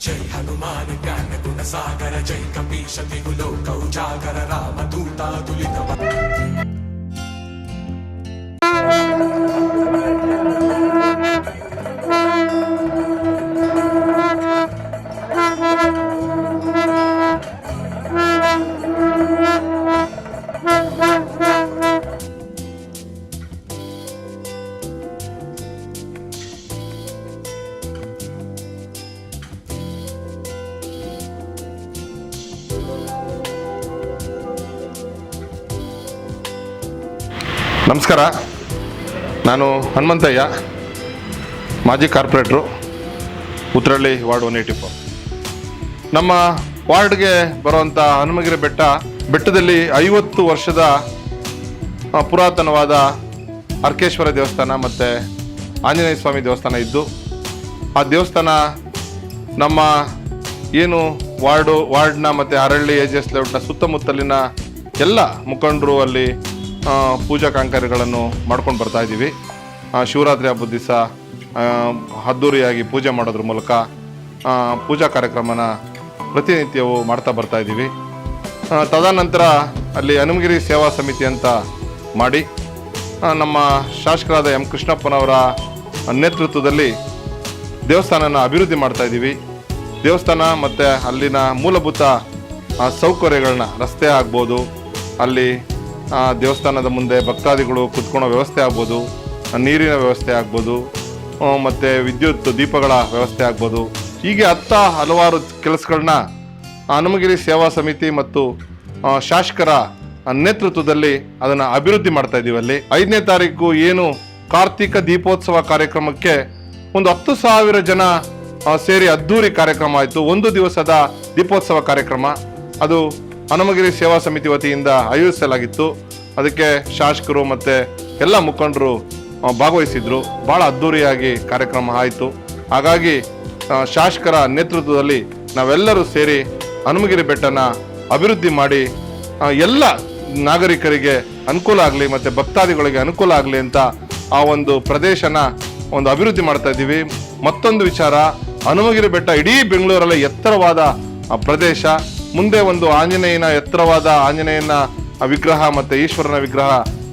జై హనుమాన్ జ్ఞాన గుణ సాగర జై కపీష దిగులో కౌజాగర రామదూత తులిత ನಮಸ್ಕಾರ. ನಾನು ಹನುಮಂತಯ್ಯ, ಮಾಜಿ corporator Uttarahalli ward one eighty four ನಮ್ಮ ವಾರ್ಡ್ಗೆ ಬರುವಂಥ ಹನುಮಗಿರಿ ಬೆಟ್ಟ, ಬೆಟ್ಟದಲ್ಲಿ ಐವತ್ತು ವರ್ಷದ ಪುರಾತನವಾದ ಅರ್ಕೇಶ್ವರ ದೇವಸ್ಥಾನ ಮತ್ತು ಆಂಜನೇಯ ಸ್ವಾಮಿ ದೇವಸ್ಥಾನ ಇದ್ದು, ಆ ದೇವಸ್ಥಾನ ನಮ್ಮ ಏನು ವಾರ್ಡು, ವಾರ್ಡ್ನ ಮತ್ತು ಅರಳ್ಳಿ ಎ ಲೇಔಟ್ನ ಸುತ್ತಮುತ್ತಲಿನ ಎಲ್ಲ ಮುಖಂಡರು ಅಲ್ಲಿ ಪೂಜಾ ಕಾಂಕರ್ಯಗಳನ್ನು ಮಾಡ್ಕೊಂಡು ಬರ್ತಾ ಇದ್ದೀವಿ. ಶಿವರಾತ್ರಿ ಹಬ್ಬದ ದಿವಸ ಅದ್ದೂರಿಯಾಗಿ ಪೂಜೆ ಮಾಡೋದ್ರ ಮೂಲಕ ಪೂಜಾ ಕಾರ್ಯಕ್ರಮನ ಪ್ರತಿನಿತ್ಯವೂ ಮಾಡ್ತಾ ಬರ್ತಾ ಇದ್ದೀವಿ. ತದನಂತರ ಅಲ್ಲಿ ಹನುಮಗಿರಿ ಸೇವಾ ಸಮಿತಿ ಅಂತ ಮಾಡಿ ನಮ್ಮ ಶಾಸಕರಾದ ಎಂ ಕೃಷ್ಣಪ್ಪನವರ ನೇತೃತ್ವದಲ್ಲಿ ದೇವಸ್ಥಾನನ ಅಭಿವೃದ್ಧಿ ಮಾಡ್ತಾ ಇದ್ದೀವಿ. ದೇವಸ್ಥಾನ ಮತ್ತು ಅಲ್ಲಿನ ಮೂಲಭೂತ ಸೌಕರ್ಯಗಳನ್ನ ರಸ್ತೆ ಆಗ್ಬೋದು, ಅಲ್ಲಿ ದೇವಸ್ಥಾನದ ಮುಂದೆ ಭಕ್ತಾದಿಗಳು ಕುತ್ಕೊಳ್ಳೋ ವ್ಯವಸ್ಥೆ ಆಗ್ಬೋದು ನೀರಿನ ವ್ಯವಸ್ಥೆ ಆಗ್ಬೋದು ಮತ್ತು ವಿದ್ಯುತ್ ದೀಪಗಳ ವ್ಯವಸ್ಥೆ ಆಗ್ಬೋದು. ಹೀಗೆ ಹತ್ತ ಹಲವಾರು ಕೆಲಸಗಳನ್ನ ಹನುಮಗಿರಿ ಸೇವಾ ಸಮಿತಿ ಮತ್ತು ಶಾಸಕರ ನೇತೃತ್ವದಲ್ಲಿ ಅದನ್ನು ಅಭಿವೃದ್ಧಿ ಮಾಡ್ತಾ ಇದ್ದೀವಿ ಅಲ್ಲಿ. ಐದನೇ ತಾರೀಕು ಏನು ಕಾರ್ತಿಕ ದೀಪೋತ್ಸವ ಕಾರ್ಯಕ್ರಮಕ್ಕೆ ಒಂದು ಹತ್ತು ಸಾವಿರ ಜನ ಸೇರಿ ಅದ್ಧೂರಿ ಕಾರ್ಯಕ್ರಮ ಆಯಿತು. ಒಂದು ದಿವಸದ ದೀಪೋತ್ಸವ ಕಾರ್ಯಕ್ರಮ. ಅದು ಹನುಮಗಿರಿ ಸೇವಾ ಸಮಿತಿ ವತಿಯಿಂದ ಆಯೋಜಿಸಲಾಗಿತ್ತು. ಅದಕ್ಕೆ ಶಾಸಕರು ಮತ್ತು ಎಲ್ಲ ಮುಖಂಡರು ಭಾಗವಹಿಸಿದ್ರು. ಭಾಳ ಅದ್ದೂರಿಯಾಗಿ ಕಾರ್ಯಕ್ರಮ ಆಯಿತು. ಹಾಗಾಗಿ ಶಾಸಕರ ನೇತೃತ್ವದಲ್ಲಿ ನಾವೆಲ್ಲರೂ ಸೇರಿ ಹನುಮಗಿರಿ ಬೆಟ್ಟನ ಅಭಿವೃದ್ಧಿ ಮಾಡಿ ಎಲ್ಲ ನಾಗರಿಕರಿಗೆ ಅನುಕೂಲ ಆಗಲಿ ಮತ್ತು ಭಕ್ತಾದಿಗಳಿಗೆ ಅನುಕೂಲ ಆಗಲಿ ಅಂತ ಆ ಒಂದು ಪ್ರದೇಶನ ಒಂದು ಅಭಿವೃದ್ಧಿ ಮಾಡ್ತಾ ಇದ್ದೀವಿ. ಮತ್ತೊಂದು ವಿಚಾರ, ಹನುಮಗಿರಿ ಬೆಟ್ಟ ಇಡೀ ಬೆಂಗಳೂರಲ್ಲಿ ಎತ್ತರವಾದ ಪ್ರದೇಶ. ಮುಂದೆ ಒಂದು ಆಂಜನೇಯನ ಎತ್ತರವಾದ ಆಂಜನೇಯನ ವಿಗ್ರಹ ಮತ್ತು ಈಶ್ವರನ ವಿಗ್ರಹ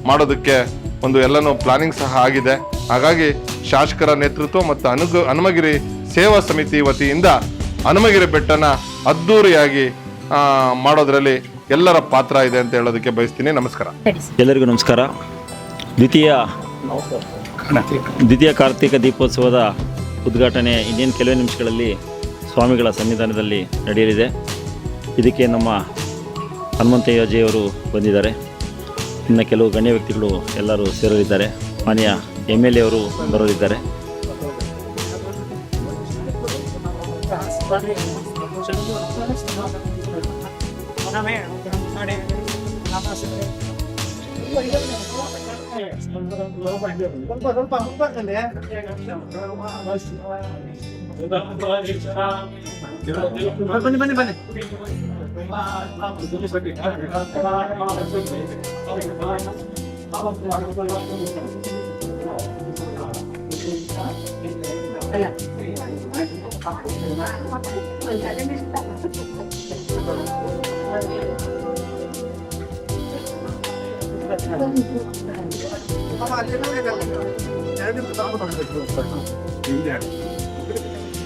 ಮಾಡೋದಕ್ಕೆ ಒಂದು ಎಲ್ಲನೂ ಪ್ಲಾನಿಂಗ್ ಸಹ ಆಗಿದೆ. ಹಾಗಾಗಿ ಶಾಸಕರ ನೇತೃತ್ವ ಮತ್ತು ಅನುಗ, ಹನುಮಗಿರಿ ಸೇವಾ ಸಮಿತಿ ವತಿಯಿಂದ ಹನುಮಗಿರಿ ಬೆಟ್ಟನ ಅದ್ದೂರಿಯಾಗಿ ಮಾಡೋದ್ರಲ್ಲಿ ಎಲ್ಲರ ಪಾತ್ರ ಇದೆ ಅಂತ ಹೇಳೋದಕ್ಕೆ ಬಯಸ್ತೀನಿ. ನಮಸ್ಕಾರ. ಎಲ್ಲರಿಗೂ ನಮಸ್ಕಾರ. ದ್ವಿತೀಯ ದ್ವಿತೀಯ ಕಾರ್ತಿಕ ದೀಪೋತ್ಸವದ ಉದ್ಘಾಟನೆ ಇನ್ನೇನು ಕೆಲವೇ ನಿಮಿಷಗಳಲ್ಲಿ ಸ್ವಾಮಿಗಳ ಸನ್ನಿಧಾನದಲ್ಲಿ ನಡೆಯಲಿದೆ. ಇದಕ್ಕೆ ನಮ್ಮ ಹನುಮಂತಯ್ಯಜಿಯವರು ಬಂದಿದ್ದಾರೆ. ಇನ್ನು ಕೆಲವು ಗಣ್ಯ ವ್ಯಕ್ತಿಗಳು ಎಲ್ಲರೂ ಸೇರಲಿದ್ದಾರೆ. ಮಾನ್ಯ ಎಂ ಎಲ್ ಎ ಅವರು ಬರಲಿದ್ದಾರೆ. 빨리빨리빨리妈妈，这那个，咱就不打不打这，点。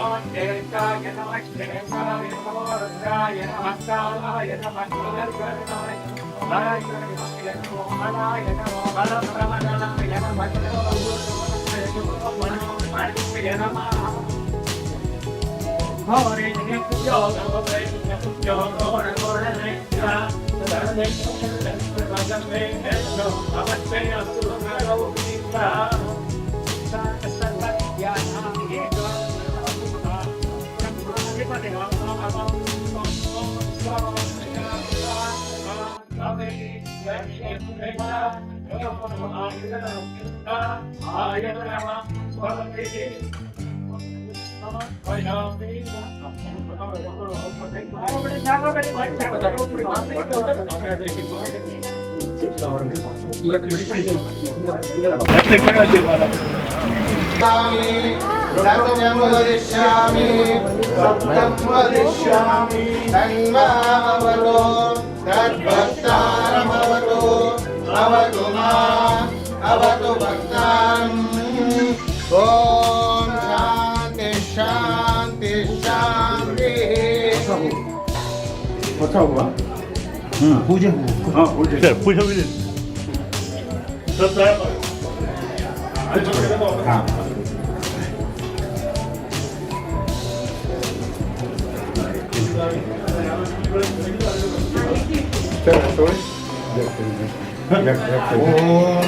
நமஸ்தேஷ்டாய நமஸ்தேஷ்டாய நமோருத்ராய நமஸ்தாலாய நமஸ்தோதர்கரணாய நாராயணாய நமோ மனாய நமோ பலபிரமணாய நமோ மனோமய நமோ ஹோரே நித்யோ நமோ நித்யோ ஹோர ஹோர நித்யா சரணே சரணே பகவே நோ அவஸ்தே அசுரோ நித்யா लक्ष्मी సత్యముదిష్యామి సత్యం వదిష్యామి తన్మామవలో తద్భక్తారమవలో అవతు మా అవతు భక్తాన్ ఓం శాంతి శాంతి శాంతి. వచ్చావు? పూజ? పూజ. పూజ పూజ Espera, estoy. Ya, ya, ya. Oh,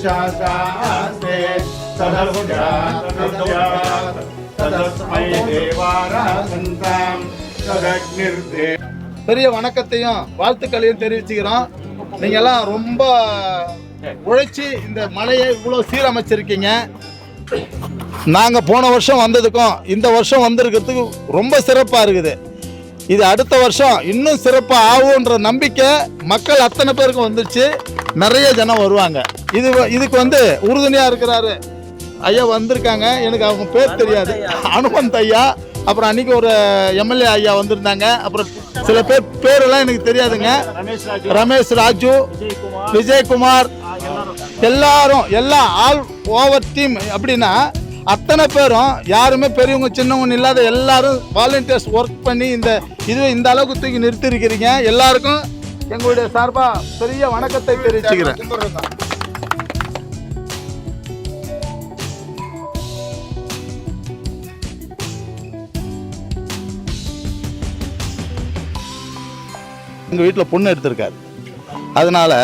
यदनेन विश्वासास्ते तदस्यात् तदस्मै देवाराधन्तां तदग्निर्दे பெரிய வணக்கத்தையும் வாழ்த்துக்களையும் தெரிவிச்சுக்கிறோம் நீங்க எல்லாம் ரொம்ப உழைச்சி இந்த மலையை இவ்வளோ சீரமைச்சிருக்கீங்க நாங்கள் போன வருஷம் வந்ததுக்கும் இந்த வருஷம் வந்திருக்கிறதுக்கு ரொம்ப சிறப்பாக இருக்குது இது அடுத்த வருஷம் இன்னும் சிறப்பாக ஆகுன்ற நம்பிக்கை மக்கள் அத்தனை பேருக்கும் வந்துருச்சு நிறைய ஜனம் வருவாங்க இது இதுக்கு வந்து உறுதுணையாக இருக்கிறாரு. ஐயா வந்திருக்காங்க. எனக்கு அவங்க பேர் தெரியாது. அனுமந்த் ஐயா. அப்புறம் அன்னைக்கு ஒரு எம்எல்ஏ ஐயா வந்திருந்தாங்க. அப்புறம் சில பேர் பேரெல்லாம் எனக்கு தெரியாதுங்க. ரமேஷ் ராஜு. விஜயகுமார். எல்லாரும் எல்லா ஆல் ஓவர் டீம் அப்படின்னா அத்தனை பேரும் யாருமே பெரியவங்க சின்னவங்க இல்லாத எல்லாரும் வாலண்டியர்ஸ் ஒர்க் பண்ணி இந்த இது இந்த அளவுக்கு தூக்கி நிறுத்திருக்கிறீங்க. எல்லாருக்கும் எங்களுடைய சார்பாக பெரிய வணக்கத்தை தெரிவிச்சுக்கிறேன். எங்கள் வீட்டில் பொண்ணு எடுத்திருக்காரு. அதனால்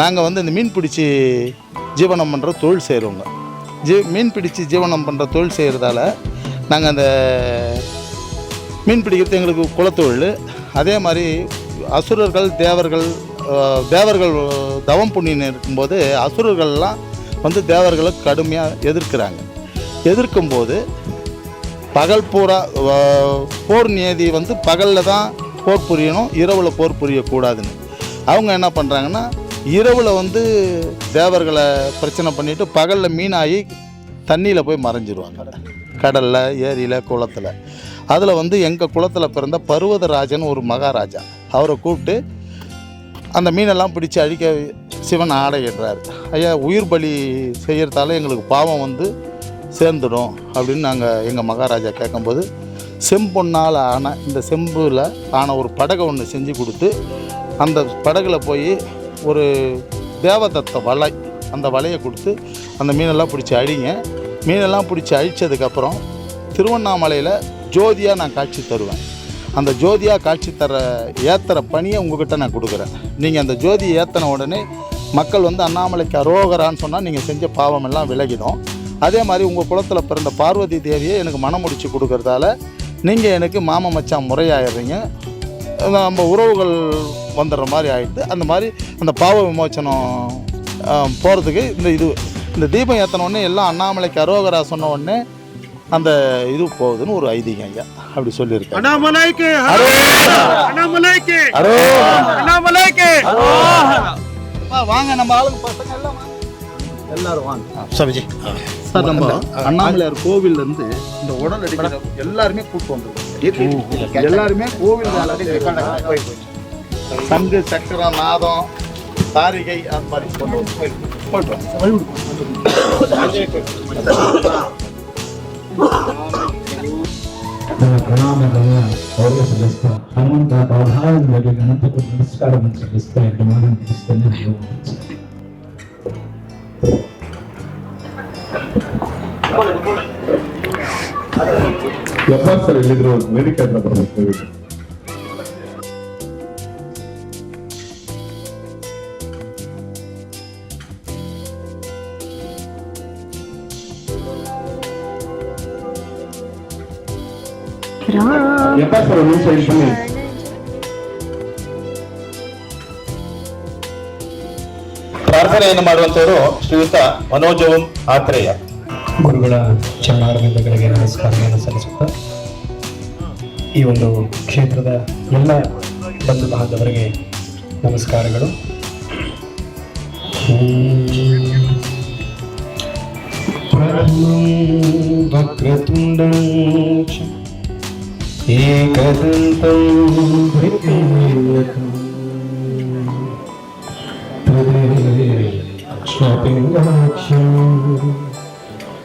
நாங்கள் வந்து இந்த மீன் பிடிச்சி ஜீவனம் பண்ணுற தொழில் செய்கிறவங்க ஜீ மீன் பிடிச்சி ஜீவனம் பண்ணுற தொழில் செய்கிறதால நாங்கள் அந்த மீன் பிடிக்கிறது எங்களுக்கு குலத்தொழில். அதே மாதிரி அசுரர்கள் தேவர்கள் தேவர்கள் தவம் புண்ணியம் இருக்கும்போது அசுரர்கள்லாம் வந்து தேவர்களை கடுமையாக எதிர்க்கிறாங்க. எதிர்க்கும்போது பகல் பூரா போர் நியதி வந்து பகலில் தான் போர் புரியணும் இரவில் போர் புரியக்கூடாதுன்னு. அவங்க என்ன பண்ணுறாங்கன்னா இரவில் வந்து தேவர்களை பிரச்சனை பண்ணிவிட்டு பகலில் மீனாகி தண்ணியில் போய் மறைஞ்சிருவாங்க. கடலில் ஏரியில் குளத்தில். அதில் வந்து எங்கள் குளத்தில் பிறந்த பர்வதராஜன் ஒரு மகாராஜா. அவரை கூப்பிட்டு அந்த மீனெல்லாம் பிடிச்சி அழிக்க சிவன் ஆடையிடுறாரு ஐயா உயிர் பலி செய்கிறதால எங்களுக்கு பாவம் வந்து சேர்ந்துடும் அப்படின்னு நாங்கள் எங்கள் மகாராஜா கேட்கும்போது செம்பொன்னால் ஆன இந்த செம்பில் ஆன ஒரு படகை ஒன்று செஞ்சு கொடுத்து அந்த படகுல போய் ஒரு தேவதத்த வலை அந்த வலையை கொடுத்து அந்த மீனெல்லாம் பிடிச்சி அழிங்க. மீனெல்லாம் பிடிச்சி அழித்ததுக்கப்புறம் திருவண்ணாமலையில் ஜோதியாக நான் காட்சி தருவேன். அந்த ஜோதியாக காட்சி தர ஏற்றுற பணியை உங்ககிட்ட நான் கொடுக்குறேன். நீங்கள் அந்த ஜோதியை ஏற்றின உடனே மக்கள் வந்து அண்ணாமலைக்கு அரோகரான்னு சொன்னால் நீங்கள் செஞ்ச பாவமெல்லாம் விலகிடும். அதே மாதிரி உங்கள் குலத்தில் பிறந்த பார்வதி தேவியை எனக்கு மனம் முடிச்சு கொடுக்கறதால நீங்கள் எனக்கு மாம மச்சான் முறையாயிடுறீங்க. நம்ம உறவுகள் வந்துடுற மாதிரி ஆயிடுது அந்த மாதிரி அந்த பாவ விமோச்சனம் போகிறதுக்கு இந்த இது இந்த தீபம் ஏற்றின உடனே எல்லாம் அண்ணாமலைக்கு அரோகரா சொன்ன உடனே அந்த இது போகுதுன்னு ஒரு ஐதீகம் ஐயா அப்படி சொல்லியிருக்கேன் அண்ணாமலைக்கு அண்ணாமலைக்கு அரோ அண்ணாமலைக்கு. வாங்க நம்ம ஆளுங்க பசங்க எல்லாம் வாங்க. எல்லாரும் வாங்க. சபிஜி சார் நம்ம அண்ணாமலையார் கோவில் இருந்து இந்த உடல் அடிக்கிற எல்லாருமே கூப்பிட்டு வந்துருக்கோம் எல்லாருமே கோவில் சங்கு சக்கரம் நாதம் தாரிகை அந்த மாதிரி హనుమంత బాధాలను గణపతి నమస్కారం చెల్లిస్తా ಯಪ್ಪಾಸ್ ಸರ್ ಎಲ್ಲಿದ್ರು ವೇದಿಕೆ ಹತ್ರ ಪ್ರಾರ್ಥನೆಯನ್ನು ಮಾಡುವಂತವರು ಶ್ರೀಯುತ ಮನೋಜವಂ ಆತ್ರೇಯ. ಗುರುಗಳ ಚರಣಾರವಿಂದಗಳಿಗೆ ನಮಸ್ಕಾರಗಳನ್ನು ಸಲ್ಲಿಸುತ್ತಾ ಈ ಒಂದು ಕ್ಷೇತ್ರದ ಎಲ್ಲ ಬಂಧು ಬಾಂಧವರಿಗೆ ನಮಸ್ಕಾರಗಳು. ವಕ್ರತುಂಡಂ ಏಕದಂತಂ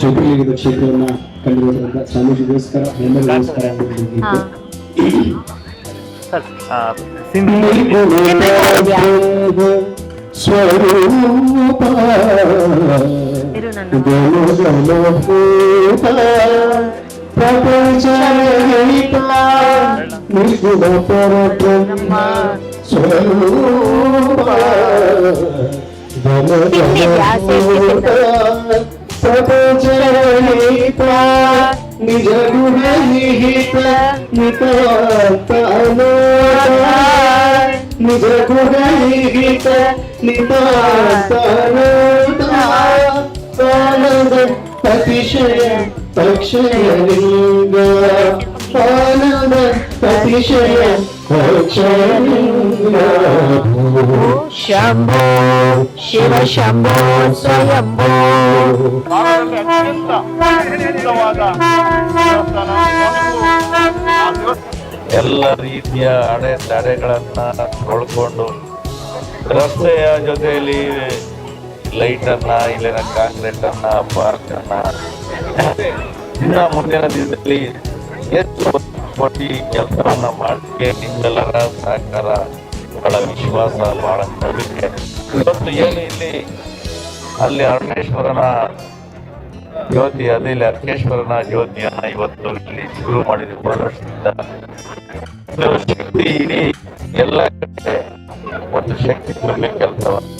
ಜೊತೆಯಾಗಿದ್ದ ಕ್ಷೇತ್ರವನ್ನ ಕಂಡಿರುವುದರಿಂದ ಸ್ವಾಮೀಜಿಗೋಸ್ಕರ ಎಲ್ಲರಿಗೋಸ್ಕರ ಒಂದು ಗೀತೆ. ಸ್ವರೂಪ ಜನಗಣಭೂತ ಪ್ರಪಂಚ तिन्ही निज गुण निहित नितांत अनोखा निज गुण निहित अतिशय अक्षय लिंग आनंद अतिशय ಶಂಭೋ ಶಿವ ಶಂಭೋ ಎಲ್ಲ ರೀತಿಯ ಅಡೆ ತಡೆಗಳನ್ನು ತೊಳ್ಕೊಂಡು ರಸ್ತೆಯ ಜೊತೆಯಲ್ಲಿ ಲೈಟ್ ಅನ್ನ, ಇಲ್ಲಿನ ಕಾಂಕ್ರೀಟ್ ಅನ್ನ ಪಾರ್ಕ್ ಅನ್ನ, ಇನ್ನ ಮುಂದಿನ ದಿನದಲ್ಲಿ ಹೆಚ್ಚು ಕೊಟ್ಟಿ ಕೆಲಸವನ್ನ ಮಾಡಲಿಕ್ಕೆ ನಿಮ್ಮೆಲ್ಲರ ಸಹಕಾರ, ಬಹಳ ವಿಶ್ವಾಸ, ಬಹಳ ನಂಬಿಕೆ. ಇವತ್ತು ಏನು ಇಲ್ಲಿ, ಅಲ್ಲಿ ಅರುಣೇಶ್ವರನ ಜ್ಯೋತಿ ಅದಿಲ್ಲಿ ಅರ್ಕೇಶ್ವರನ ಜ್ಯೋತಿಯನ್ನ ಇವತ್ತು ಇಲ್ಲಿ ಶುರು ಮಾಡಿದ್ವಿ. ವರ್ಷದಿಂದ ಶಕ್ತಿ ಇಡೀ ಎಲ್ಲ ಕಡೆ ಒಂದು ಶಕ್ತಿ ತುಂಬಿ ಕೆಲಸವನ್ನು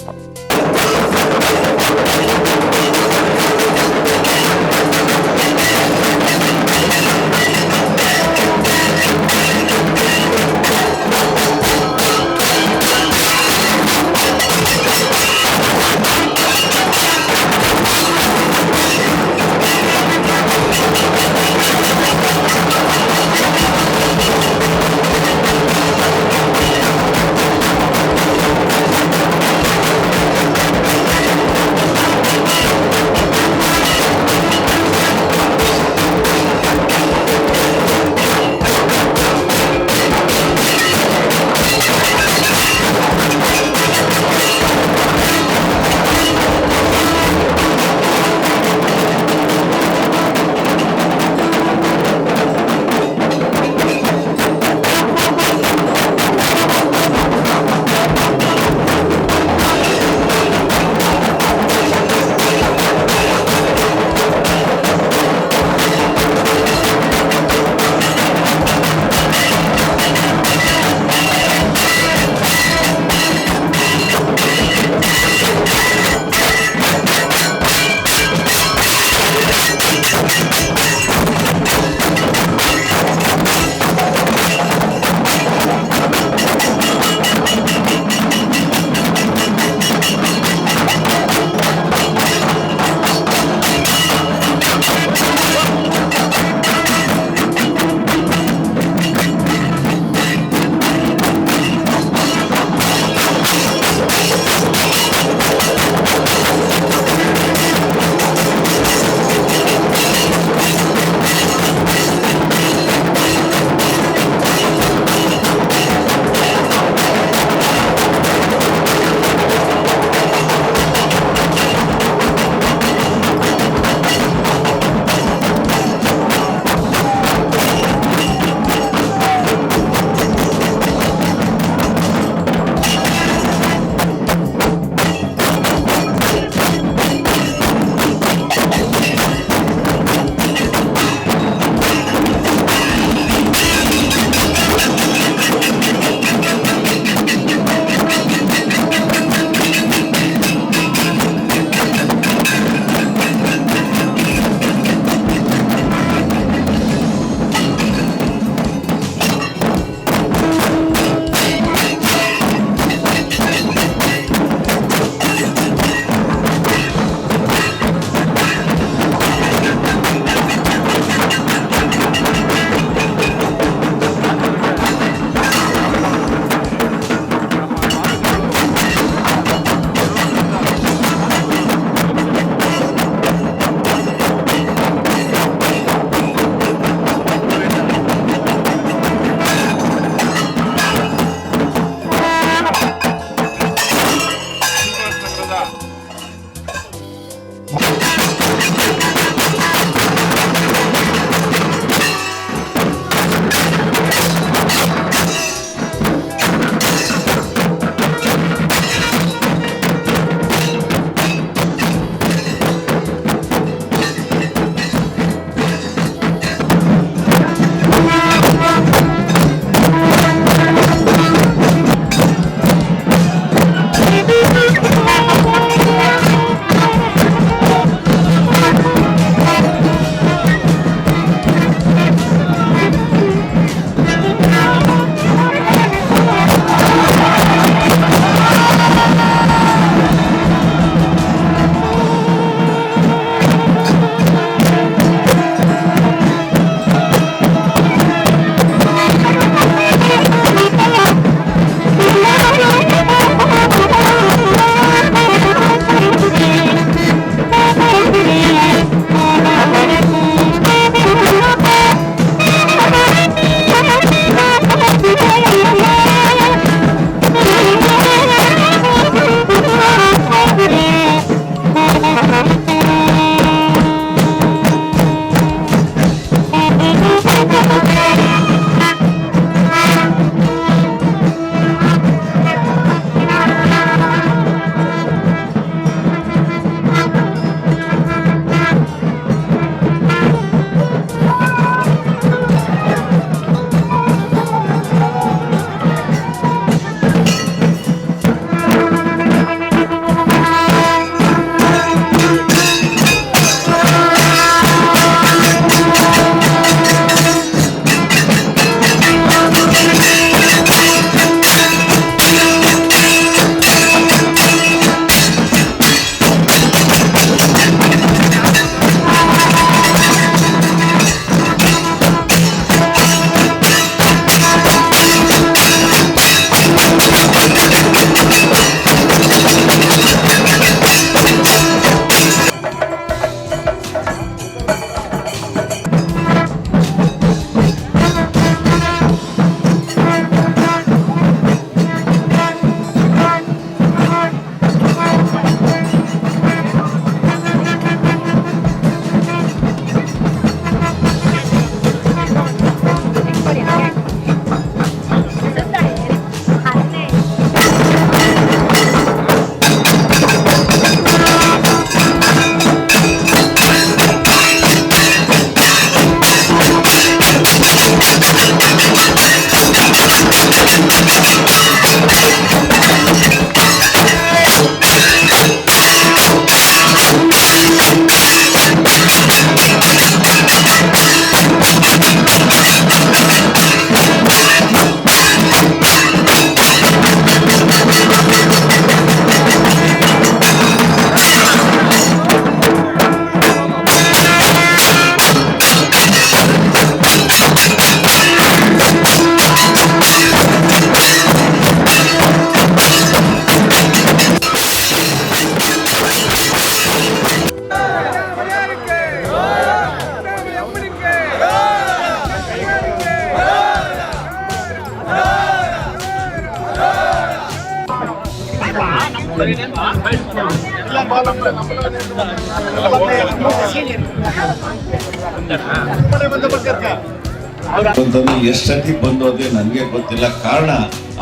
ಕಾರಣ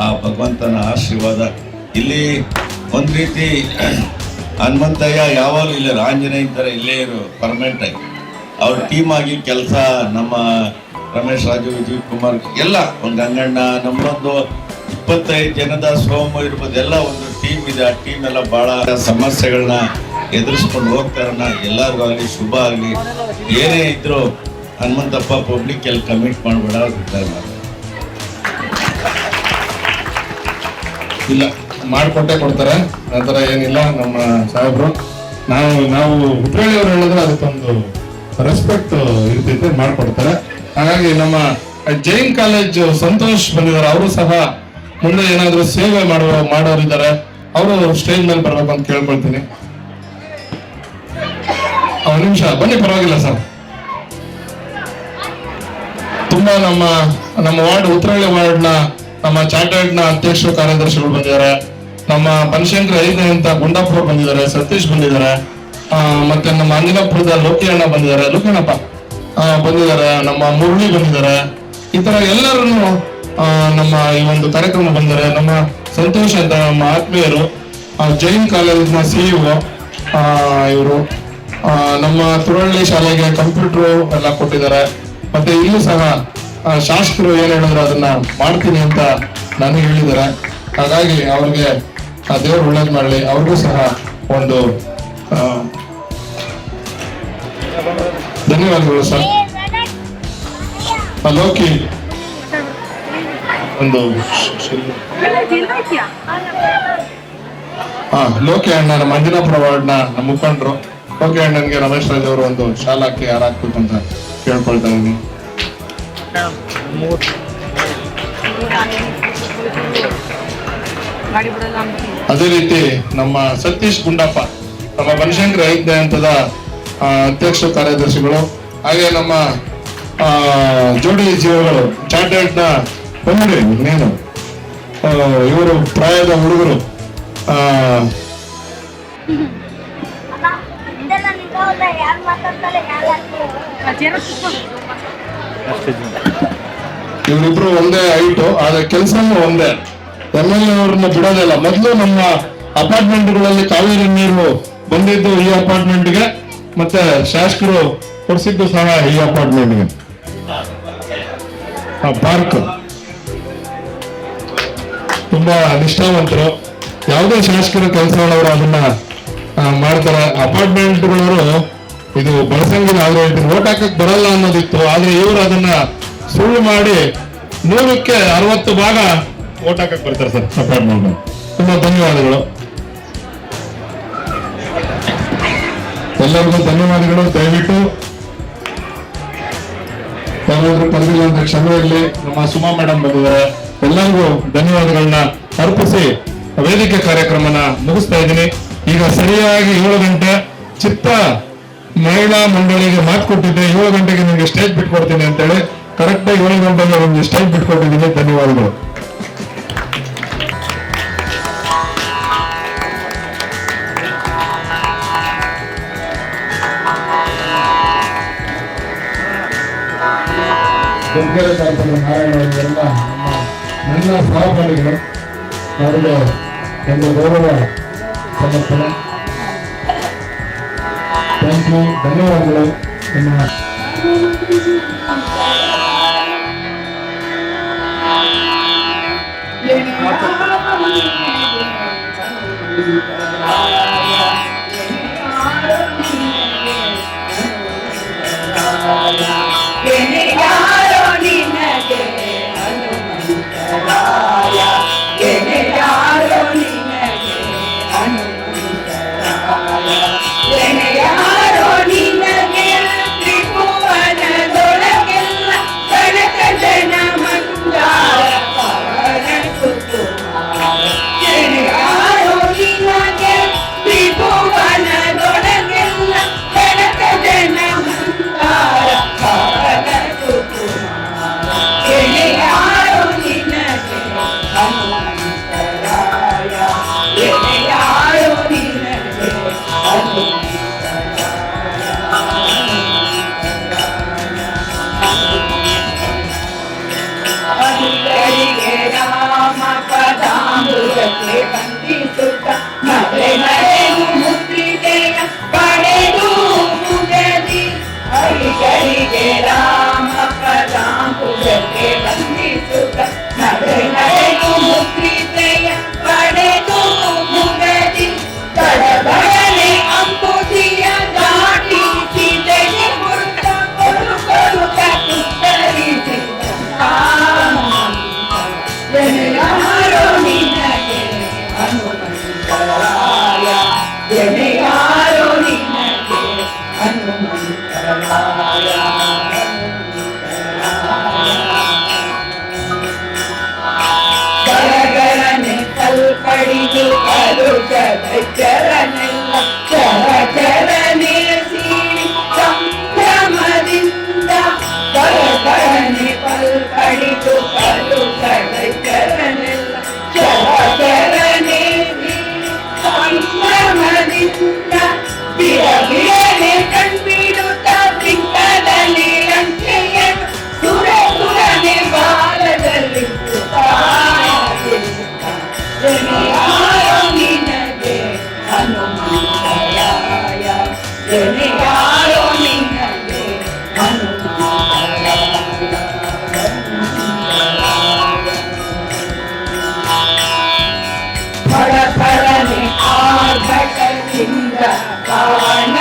ಆ ಭಗವಂತನ ಆಶೀರ್ವಾದ. ಇಲ್ಲಿ ಒಂದು ರೀತಿ ಹನುಮಂತಯ್ಯ ಯಾವಾಗಲೂ ಇಲ್ಲ ಆಂಜನೇಯ ಥರ ಇಲ್ಲೇ ಇರು ಪರ್ಮನೆಂಟ್ ಆಗಿ. ಅವ್ರ ಟೀಮ್ ಆಗಿ ಕೆಲಸ, ನಮ್ಮ ರಮೇಶ್ ರಾಜು, ವಿಜಯ್ ಕುಮಾರ್, ಎಲ್ಲ ಒಂದು ಗಂಗಣ್ಣ ನಮ್ಮೊಂದು ಇಪ್ಪತ್ತೈದು ಜನದ ಸೋಮ ಇರ್ಬೋದು, ಎಲ್ಲ ಒಂದು ಟೀಮ್ ಇದೆ. ಆ ಟೀಮ್ ಎಲ್ಲ ಬಹಳ ಸಮಸ್ಯೆಗಳನ್ನ ಎದುರಿಸ್ಕೊಂಡು ಹೋಗ್ತಾರನ್ನ ಎಲ್ಲರಿಗೂ ಆಗಲಿ, ಶುಭ ಆಗಲಿ. ಏನೇ ಇದ್ರು ಹನುಮಂತಪ್ಪ ಪಬ್ಲಿಕ್ ಅಲ್ಲಿ ಕಮಿಟ್ ಮಾಡಬೇಡ ಇಲ್ಲ. ಮಾಡಿಕೊಟ್ಟೆ ಕೊಡ್ತಾರೆ. ಆ ಥರ ಏನಿಲ್ಲ ನಮ್ಮ ಸಾಹೇಬ್ರು. ನಾವು ನಾವು ಹುಬ್ಬಳ್ಳಿ ಅವ್ರು ಹೇಳಿದ್ರೆ ಅದಕ್ಕೊಂದು ರೆಸ್ಪೆಕ್ಟ್ ಇರ್ತೈತೆ, ಮಾಡ್ಕೊಡ್ತಾರೆ. ಹಾಗಾಗಿ ನಮ್ಮ ಜೈನ್ ಕಾಲೇಜ್ ಸಂತೋಷ್ ಬಂದಿದ್ದಾರೆ. ಅವರು ಸಹ ಮುಂದೆ ಏನಾದ್ರು ಸೇವೆ ಮಾಡುವ, ಮಾಡೋರಿದ್ದಾರೆ. ಅವರು ಸ್ಟೇಜ್ ಮೇಲೆ ಬರ್ಬೇಕು ಅಂತ ಕೇಳ್ಕೊಳ್ತೀನಿ. ಒಂದು ನಿಮಿಷ, ಬನ್ನಿ, ಪರವಾಗಿಲ್ಲ ಸರ್. ತುಂಬಾ ನಮ್ಮ ನಮ್ಮ ವಾರ್ಡ್ ಉತ್ತರಳ್ಳಿ ವಾರ್ಡ್ನ ನಮ್ಮ ಚಾರ್ಟರ್ಡ್ನ ಅಧ್ಯಕ್ಷರು, ಕಾರ್ಯದರ್ಶಿಗಳು ಬಂದಿದ್ದಾರೆ. ನಮ್ಮ ಬನಶಂಕರ ಐದನೇ ಅಂತ ಗುಂಡಾಪುರ ಬಂದಿದ್ದಾರೆ, ಸತೀಶ್ ಬಂದಿದ್ದಾರೆ. ಮತ್ತೆ ನಮ್ಮ ಅಂಜನಾಪುರದ ಲೋಕಿಯಣ್ಣ ಬಂದಿದ್ದಾರೆ. ಲೋಕಿಯಣ್ಣಪ್ಪ ಬಂದಿದ್ದಾರೆ. ನಮ್ಮ ಮುರಳಿ ಬಂದಿದ್ದಾರೆ. ಈ ತರ ಎಲ್ಲರೂ ನಮ್ಮ ಈ ಒಂದು ಕಾರ್ಯಕ್ರಮ ಬಂದಿದ್ದಾರೆ ನಮ್ಮ ಸಂತೋಷ್ ಅಂತ ನಮ್ಮ ಆತ್ಮೀಯರು ಜೈನ್ ಕಾಲೇಜಿನ ಸಿಇಒ ಇವರು ನಮ್ಮ ತುರಳ್ಳಿ ಶಾಲೆಗೆ ಕಂಪ್ಯೂಟರ್ ಎಲ್ಲ ಕೊಟ್ಟಿದ್ದಾರೆ. ಮತ್ತೆ ಇಲ್ಲೂ ಸಹ ಶಾಸಕರು ಏನ್ ಹೇಳಿದ್ರು ಅದನ್ನ ಮಾಡ್ತೀನಿ ಅಂತ ನನಗೆ ಹೇಳಿದ್ದಾರೆ. ಹಾಗಾಗಿ ಅವ್ರಿಗೆ ಆ ದೇವ್ರು ಒಳ್ಳೇದ್ ಮಾಡಲಿ, ಅವ್ರಿಗೂ ಸಹ ಒಂದು ಧನ್ಯವಾದಗಳು ಸರ್. ಲೋಕಿ. ಒಂದು ಹಾ ಲೋಕಿ ಅಣ್ಣ, ನಮ್ಮ ವಾರ್ಡ್ ವಾರ್ಡ್ನ ಮುಖಂಡರು. ಲೋಕಿ ಅಣ್ಣನ್ಗೆ ರಮೇಶ್ ರಾಜ್ ಅವರು ಒಂದು ಶಾಲಾಕ್ಕೆ ಯಾರಾಗ್ಬೇಕು ಅಂತ ಕೇಳ್ಕೊಳ್ತಾ ಇದ್ದೀನಿ. ಅದೇ ರೀತಿ ನಮ್ಮ ಸತೀಶ್ ಗುಂಡಪ್ಪ ನಮ್ಮ ಬನಶಂಕರ ಐದನೇ ಹಂತದ ಅಧ್ಯಕ್ಷ ಕಾರ್ಯದರ್ಶಿಗಳು ಹಾಗೆ ನಮ್ಮ ಜೋಡಿ ಜೀವಗಳು ಚಾರ್ಟೆಡ್ನ ಬಂದ್ರಿ ನೀನು ಇವರು ಪ್ರಾಯದ ಹುಡುಗರು ಆ, ಇವರಿಬ್ರು ಒಂದೇ ಹೈಟು ಆದ್ರೆ ಕೆಲಸನೂ ಒಂದೇ. ಎಂ ಎಲ್ ಅವ್ರನ್ನ ಬಿಡೋದಿಲ್ಲ ಮೊದಲು ನಮ್ಮ ಅಪಾರ್ಟ್ಮೆಂಟ್ಗಳಲ್ಲಿ ಕಾವೇರಿ ನೀರು ಬಂದಿದ್ದು ಈ ಅಪಾರ್ಟ್ಮೆಂಟ್ಗೆ ಮತ್ತೆ ಶಾಸಕರು ಕೊಡಿಸಿದ್ದು ಸಹ ಈ ಅಪಾರ್ಟ್ಮೆಂಟ್ಗೆ. ಪಾರ್ಕ್. ತುಂಬಾ ನಿಷ್ಠಾವಂತರು. ಯಾವುದೇ ಶಾಸಕರ ಕೆಲಸಗಳವರು ಅದನ್ನ ಆ, ಮಾಡ್ತಾರೆ. ಅಪಾರ್ಟ್ಮೆಂಟ್ಗಳವರು ಇದು ಬಳಸಂಗಿಲ್ಲ ಆದ್ರೆ ಇದು ಓಟ್ ಹಾಕಕ್ ಬರಲ್ಲ ಅನ್ನೋದಿತ್ತು ಆದ್ರೆ ಇವರು ಅದನ್ನ ಸುಳ್ಳು ಮಾಡಿ ನೂರಕ್ಕೆ ಅರವತ್ತು ಭಾಗ ಓಟ್ ಹಾಕಕ್ ಬರ್ತಾರೆ ಸರ್. ಅಪಾರ್ಟ್ಮೆಂಟ್ ತುಂಬಾ ಧನ್ಯವಾದಗಳು. ಎಲ್ಲರಿಗೂ ಧನ್ಯವಾದಗಳು. ದಯವಿಟ್ಟು ಯಾರಾದ್ರೂ ಬಂದಿಲ್ಲ ಅಂದ್ರೆ ಕ್ಷಮೆ ಇರಲಿ. ನಮ್ಮ ಸುಮಾ ಮೇಡಮ್ ಬಂದಿದ್ದಾರೆ. ಎಲ್ಲರಿಗೂ ಧನ್ಯವಾದಗಳನ್ನ ಅರ್ಪಿಸಿ ವೇದಿಕೆ ಕಾರ್ಯಕ್ರಮನ ಮುಗಿಸ್ತಾ ಇದ್ದೀನಿ. ಈಗ ಸರಿಯಾಗಿ ಏಳು ಗಂಟೆ ಚಿತ್ತ ಮಹಿಳಾ ಮಂಡಳಿಗೆ ಮಾತು ಕೊಟ್ಟಿದ್ದೆ, ಏಳು ಗಂಟೆಗೆ ನಿಮಗೆ ಸ್ಟೇಜ್ ಬಿಟ್ಕೊಡ್ತೀನಿ ಅಂತೇಳಿ. ಕರೆಕ್ಟ್ ಆಗಿ ಏಳು ಗಂಟೆಗೆ ನಿಮಗೆ ಸ್ಟೇಜ್ ಬಿಟ್ಕೊಟ್ಟಿದ್ದೀನಿ. ಧನ್ಯವಾದಗಳು. ದುರ್ಗರ ಶಾಸನ ನಾರಾಯಣ ನನ್ನ ಸಹಪಾಠಿಗಳು, ಅವರಿಗೆ ಗೌರವ ಸಮರ್ಪಣೆ దానికి ధన్యవాదాలు Yeah. I don't know. indah kawan